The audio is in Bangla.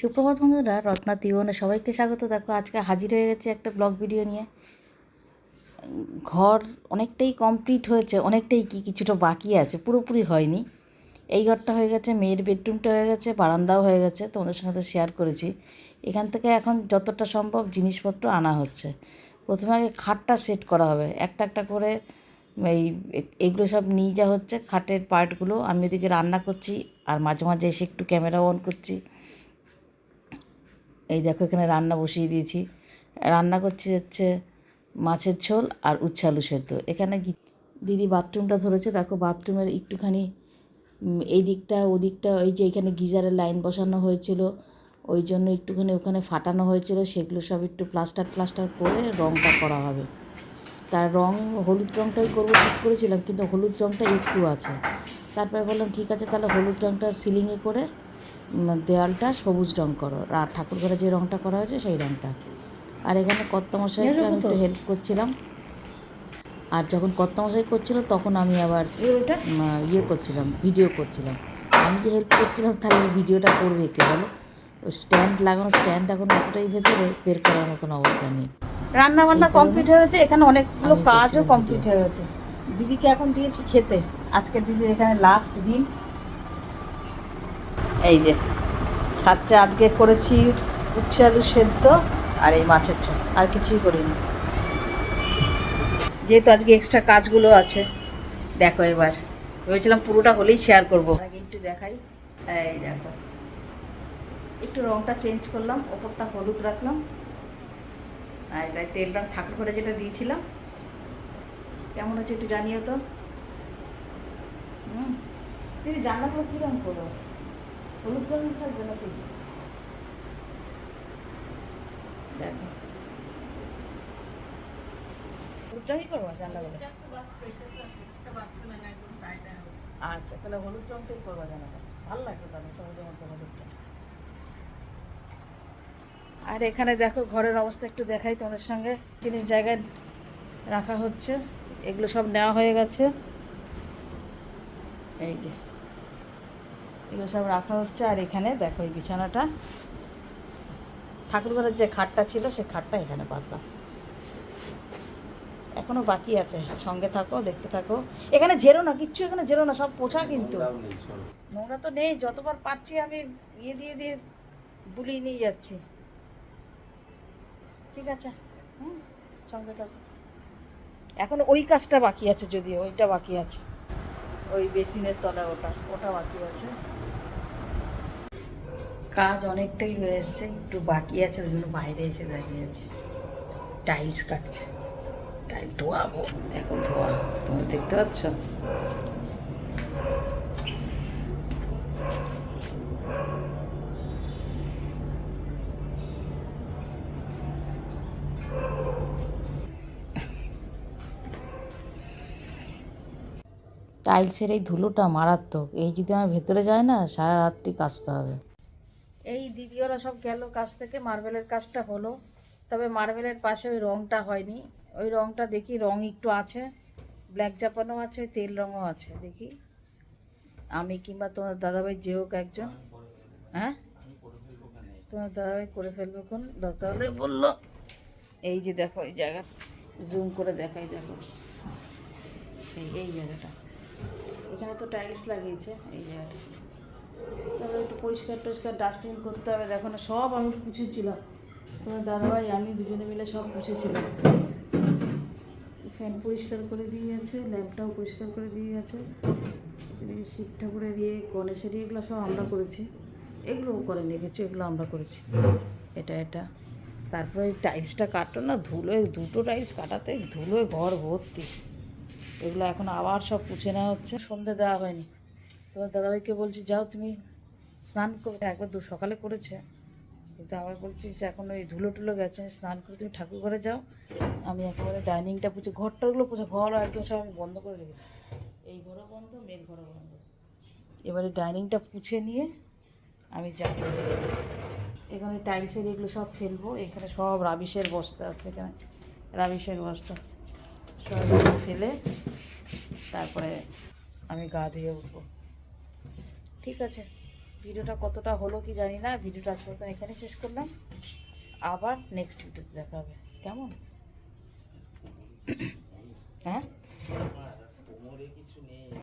সুপ্রভাত বন্ধুরা, রত্না তিওনে সবাইকে স্বাগত। দেখো, আজকে হাজির হয়ে গেছে একটা ব্লগ ভিডিও নিয়ে। ঘর অনেকটাই কমপ্লিট হয়েছে, অনেকটাই কি কিছুটা বাকি আছে, পুরোপুরি হয়নি। এই ঘরটা হয়ে গেছে, মেয়ের বেডরুমটা হয়ে গেছে, বারান্দাও হয়ে গেছে, তোমাদের সঙ্গে শেয়ার করেছি। এখান থেকে এখন যতটা সম্ভব জিনিসপত্র আনা হচ্ছে। প্রথমে আগে খাটটা সেট করা হবে। একটা একটা করে এই এইগুলো সব নিয়ে যাওয়া হচ্ছে, খাটের পার্টগুলো আমি ওদিকে রান্না করছি, আর মাঝে মাঝে এসে একটু ক্যামেরা অন করছি। এই দেখো এখানে রান্না বসিয়ে দিয়েছি। রান্না করছি হচ্ছে মাছের ঝোল আর উচ্ছে আলু সেদ্ধ। এখানে দিদি বাথরুমটা ধরেছে, দেখো বাথরুমের একটুখানি এই দিকটা, ওদিকটা, ওই যে এখানে গিজারের লাইন বসানো হয়েছিল, ওই জন্য একটুখানি ওখানে ফাটানো হয়েছিল, সেগুলো সব একটু প্লাস্টার প্লাস্টার করে রঙটা করা হবে। তার রং, হলুদ রঙটাই করব ঠিক করেছিলাম, কিন্তু হলুদ রঙটা একটু আছে। তারপরে বললাম, ঠিক আছে, তাহলে হলুদ রঙটা সিলিংয়ে করে দেওয়ালটা সবুজ রং করো। আর ঠাকুর ঘরে যে রঙটা করা হয়েছে সেই রঙটা আর এখানে কর্তামশাইকে আমি একটু হেল্প করছিলাম। আর যখন কর্তামশাই করছিল তখন আমি আবার ইয়ে করছিলাম ভিডিও করছিলাম। আমি যে হেল্প করছিলাম তাহলে ভিডিওটা করবে কে বলো? স্ট্যান্ড লাগানো স্ট্যান্ড এখন এতটাই ভেতরে বের করার মতন অবস্থা নেই। রান্না বান্না কমপ্লিট হয়ে গেছে এখানে অনেকগুলো কাজও কমপ্লিট হয়ে গেছে। দিদিকে এখন দিয়েছি খেতে। আজকে দিদি এখানে লাস্ট দিন এই যে খাচ্ছে আজকে করেছি উচ্ছে আলু সেদ্ধ আর এই মাছের ঝোল, আর কিছুই করিনি। যেহেতু আজকে এক্সট্রা কাজগুলো আছে, দেখো এবার। ভেবেছিলাম পুরোটা হলেই শেয়ার করব। আগে একটু দেখাই। এই দেখো, একটু রংটা চেঞ্জ করলাম, ওপরটা হলুদ রাখলাম। আর এটা তেল রং ঠাকুর ঘরে যেটা দিয়েছিলাম। কেমন হচ্ছে একটু জানিও তো। হুম, দিদি জানলাগুলো কী রং করো? হলুদ রং থাকবে নাকি? দেখো। করব জানলাগুলো আচ্ছা তাহলে হলুদ রংটাই করব ভালো লাগবে তাহলে সবুজের মধ্যে হলুদটা আর এখানে দেখো ঘরের অবস্থা একটু দেখাই তোমাদের সঙ্গে। জিনিস জায়গায় রাখা হচ্ছে এগুলো সব নেওয়া হয়ে গেছে। এই যে। এগুলো সব রাখা হচ্ছে। আর এখানে দেখো এই বিছানাটা। ঠাকুর ঘরের যে খাটটা ছিল সে খাটটা এখানে পাতলাম এখনও বাকি আছে। সঙ্গে থাকো দেখতে থাকো। এখানে জেরো না কিচ্ছু এখানে জেরো না সব পোছা কিন্তু। নোংরা তো নেই যতবার পারছি আমি ইয়ে দিয়ে দিয়ে বুলিয়ে নিয়ে যাচ্ছি। ঠিক আছে হুম সঙ্গে থাকো। এখন ওই কাজটা বাকি আছে যদিও ওইটা বাকি আছে। ওই বেসিনের তলা ওটা ওটা বাকি আছে। কাজ অনেকটাই হয়ে এসছে, একটু বাকি আছে, ওই জন্য বাইরে এসে দাঁড়িয়ে আছে। টাইলস কাটছে। টাইল ধোয়াবো। এখন ধোয়া। তুমি দেখতে পাচ্ছ? টাইলসের এই ধুলোটা মারাত্মক। এই যদি আমার ভেতরে যায় না, সারা রাত্রি কাচতে হবে। এই দিদি ওরা সব গেল কাজ থেকে, মার্বেলের কাজটা হলো। তবে মার্বেলের পাশে ওই রংটা হয়নি। ওই রংটা দেখি রং একটু আছে। ব্ল্যাক জাপানও আছে ওই তেল রঙও আছে, দেখি। আমি কিংবা তোমার দাদাভাই যে হোক একজন। হ্যাঁ? তোমার দাদাভাই করে ফেলবে কোন দরকার হলে বলল। এই যে দেখো, এই জায়গা। জুম করে দেখাই, দেখো। এই জায়গাটা। এখানে তো টাইলস লাগিয়েছে, এই জায়গাটা তারপরে একটু পরিষ্কার টরিষ্কার ডাস্টিং করতে হবে, দেখো না, সব আমি পুছেছিলাম তোমার দাদাভাই, আমি দুজনে মিলে সব পুছেছিলাম ফ্যান পরিষ্কার করে দিয়ে গেছে ল্যাম্পটাও পরিষ্কার করে দিয়ে গেছে এদিকে শিব ঠাকুরে দিয়ে গণেশের এগুলো সব আমরা করেছি। এগুলোও করেনি কিছু এগুলো আমরা করেছি। এটা এটা। তারপরে টাইলসটা কাটো না, ধুলোয়, দুটো টাইলস কাটাতে ধুলোয় ঘর ভর্তি। এগুলো এখন আবার সব পুছে নেওয়া হচ্ছে। সন্ধে দেওয়া হয়নি। তোমার দাদাভাইকে বলছি, যাও তুমি স্নান করে একবার দু সকালে করেছে। কিন্তু আবার বলছি যে এখন ওই ধুলো টুলো গেছে, স্নান করে তুমি ঠাকুর ঘরে যাও। আমি একেবারে ডাইনিংটা পুছে, ঘরটাগুলো পুছে ঘর একদম সব আমি বন্ধ করে রেখেছি। এই ঘরও বন্ধ মেয়ের ঘরও বন্ধ। এবারে ডাইনিংটা পুছে নিয়ে আমি যাব। এখানে টাইলসের এগুলো সব ফেলব। এখানে সব রাবিশের বস্তা আছে এখানে। রাবিশের বস্তা। ফেলে তারপরে আমি গা ধুয়ে উঠবো। ঠিক আছে, ভিডিওটা কতটা হলো কি জানি না, ভিডিওটা আজ পর্যন্ত এখানে শেষ করলাম। আবার নেক্সট ভিডিওতে দেখা হবে। কেমন? হ্যাঁ?